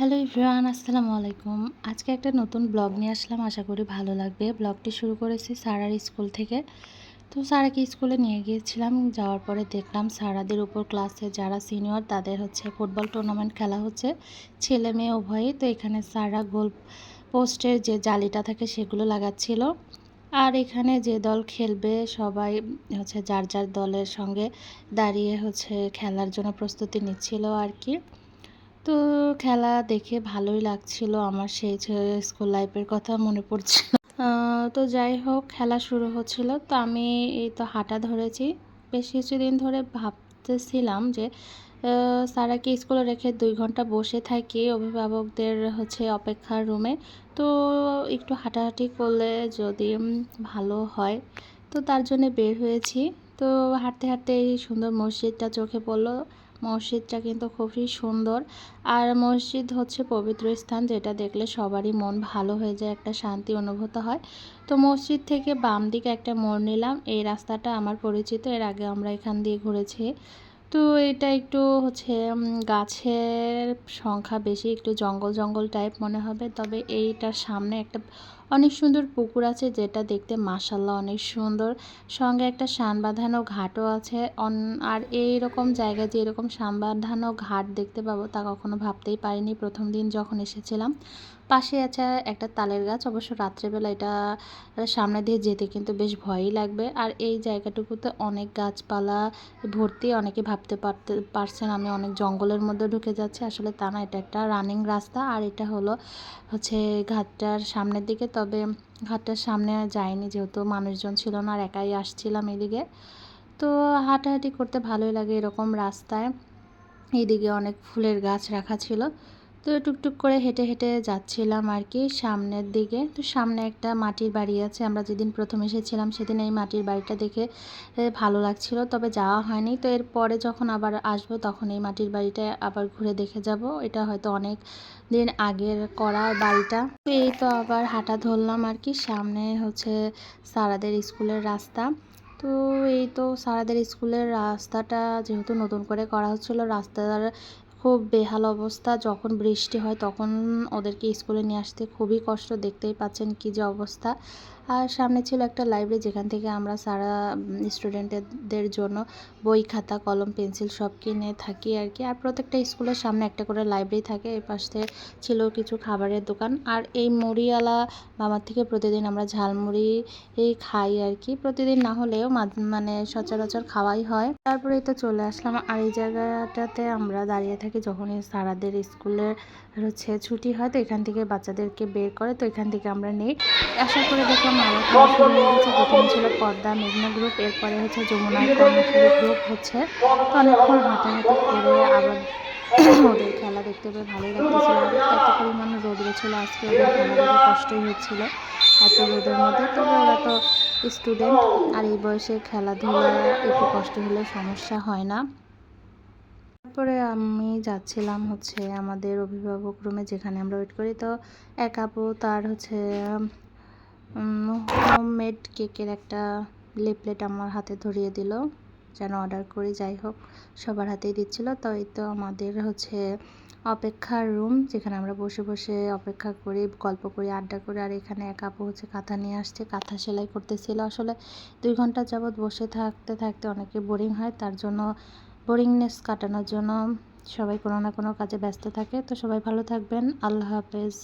Hello everyone আসসালামু আলাইকুম। আজকে একটা নতুন ব্লগ নিয়ে আসলাম, আশা করি ভালো লাগবে। ব্লগটি শুরু করেছি সারার স্কুল থেকে। তো সারাকে স্কুলে নিয়ে গিয়েছিলাম, যাওয়ার পরে দেখলাম সারাদের উপর ক্লাসে যারা সিনিয়র তাদের হচ্ছে ফুটবল টুর্নামেন্ট খেলা হচ্ছে, ছেলে মেয়ে উভয়ই তো এখানে সারা গোল পোস্টের যে জালিটা থাকে সেগুলো লাগাচ্ছিল। আর এখানে যে দল খেলবে, সবাই হচ্ছে যার যার দলের সঙ্গে দাঁড়িয়ে হচ্ছে খেলার জন্য প্রস্তুতি নিচ্ছিল আর কি। তো খেলা দেখে ভালোই লাগছিল। আমার সেই স্কুল লাইফের কথা মনে পড়ছিল। তো যাই হোক, খেলা শুরু হচ্ছিল। তো আমি এই তো হাঁটা ধরেছি। বেশ কিছুদিন ধরে ভাবতেছিলাম যে সারাকে স্কুলে রেখে দুই ঘণ্টা বসে থাকি অভিভাবকদের হচ্ছে অপেক্ষার রুমে তো একটু হাঁটাহাঁটি করলে যদি ভালো হয়। তো তার জন্য বের হয়েছি। তো হাঁটতে হাঁটতে এই সুন্দর মসজিদটা চোখে পড়ল। মসজিদটা কিন্তু খুবই সুন্দর। আর মসজিদ হচ্ছে পবিত্র স্থান, যেটা দেখলে সবারই মন ভালো হয়ে যায়, একটা শান্তি অনুভূত হয়। তো মসজিদ থেকে বাম দিকে একটা মোড় নিলাম। এই রাস্তাটা আমার পরিচিত, এর আগে আমরা এখান দিয়ে ঘুরেছি। তো এটা একটু হচ্ছে গাছের সংখ্যা বেশি, একটু জঙ্গল জঙ্গল টাইপ মনে হবে। তবে এইটার সামনে একটা অনেক সুন্দর পুকুর আছে যেটা দেখতে মাসাল্লাহ অনেক সুন্দর। সঙ্গে একটা শান বাঁধানো ঘাটও আছে। আর এই রকম জায়গায় যে এরকম শান বাঁধানো ঘাট দেখতে পাবো তা কখনো ভাবতেই পারিনি প্রথম দিন যখন এসেছিলাম। পাশে আছে একটা তালের গাছ, অবশ্য রাত্রেবেলা এটা সামনে দিয়ে যেতে কিন্তু বেশ ভয়ই লাগবে। আর এই জায়গাটুকুতে অনেক গাছপালা ভর্তি, অনেকে ভাবতে পারতে, পারছেন আমি অনেক জঙ্গলের মধ্যে ঢুকে যাচ্ছি। আসলে তা না, এটা একটা রানিং রাস্তা। আর এটা হলো হচ্ছে ঘাটটার সামনের দিকে। তবে ঘাটটার সামনে যায়নি যেহেতু মানুষজন ছিল না আর একাই আসছিলাম এদিকে। তো হাঁটাহাঁটি করতে ভালোই লাগে এরকম রাস্তায়। এদিকে অনেক ফুলের গাছ রাখা ছিল। তো টুকটুক করে হেঁটে হেঁটে যাচ্ছিলাম আর কি সামনের দিকে। তো সামনে একটা মাটির বাড়ি আছে, আমরা যেদিন প্রথম এসেছিলাম সেদিন এই মাটির বাড়িটা দেখে ভালো লাগছিল, তবে যাওয়া হয়নি। তো এরপরে যখন আবার আসব তখন এই মাটির বাড়িটা আবার ঘুরে দেখে যাব। এটা হয়তো অনেক দিন আগের করা বাড়িটা। তো এই তো আবার হাঁটা ধরলাম আর কি, সামনে হচ্ছে সারাদের স্কুলের রাস্তা। তো এই তো সারাদের স্কুলের রাস্তাটা যেহেতু নতুন করে করা হচ্ছিল, রাস্তার খুব বেহাল অবস্থা। যখন বৃষ্টি হয় তখন ওদেরকে স্কুলে নিয়ে আসতে খুবই কষ্ট। দেখতেই পাচ্ছেন কি যে অবস্থা। আর সামনে ছিল একটা লাইব্রেরি যেখান থেকে আমরা সারা স্টুডেন্টদের জন্য বই, খাতা, কলম পেন্সিল সব কিনে থাকি আর কি। আর প্রত্যেকটা স্কুলের সামনে একটা করে লাইব্রেরি থাকে। এই পাশে ছিল কিছু খাবারের দোকান। আর এই মুড়িওয়ালা মামার থেকে প্রতিদিন আমরা ঝালমুড়ি খাই আর কি। প্রতিদিন না হলেও মানে সচরাচর খাওয়াই হয়। তারপরেই তো চলে আসলাম। আর এই জায়গাটাতে আমরা দাঁড়িয়ে থাকি যখনই সারাদের স্কুলের হচ্ছে ছুটি হয় তো এখান থেকে বাচ্চাদেরকে বের করে তো এখান থেকে আমরা নেই। আশা করে দেখলাম আরও শুরু হয়ে গেছে প্রথমে ছিল পর্দা মেঘনা গ্রুপ এরপরে হচ্ছে যমুনা কর্মসূরি গ্রুপ হচ্ছে। তো অনেকক্ষণ হাঁটাহাঁটি করে আবার ওদের খেলা দেখতে পেয়ে ভালোই লাগতেছিল। এত পরিমাণ রোদ ছিল আজকে ওদের খেলা দেখে কষ্টই হচ্ছিল এত রোদের মধ্যে। তবে ওরা তো স্টুডেন্ট আর এই বয়সে খেলাধুলা একটু কষ্ট হলে সমস্যা হয় না। তারপরে আমি যাচ্ছিলাম হচ্ছে আমাদের অভিভাবক রুমে যেখানে আমরা ওয়েট করি। তো এক আপু তার হচ্ছে হোমমেড কেকের একটা লিপলেট আমার হাতে ধরিয়ে দিল, যেন অর্ডার করি, যাই হোক, সবার হাতেই দিচ্ছিল। তো এই তো আমাদের হচ্ছে অপেক্ষার রুম যেখানে আমরা বসে বসে অপেক্ষা করি, গল্প করি, আড্ডা করি। আর এখানে এক আপু হচ্ছে কাঁথা নিয়ে আসছে, কাঁথা সেলাই করতেছিল। আসলে দুই ঘণ্টা যাবৎ বসে থাকতে থাকতে অনেকে বোরিং হয়, তার জন্য বোরিংনেস কাটানোর জন্য সবাই কোনো না কোনো কাজে ব্যস্ত থাকে। তো সবাই ভালো থাকবেন। আল্লাহ হাফেজ।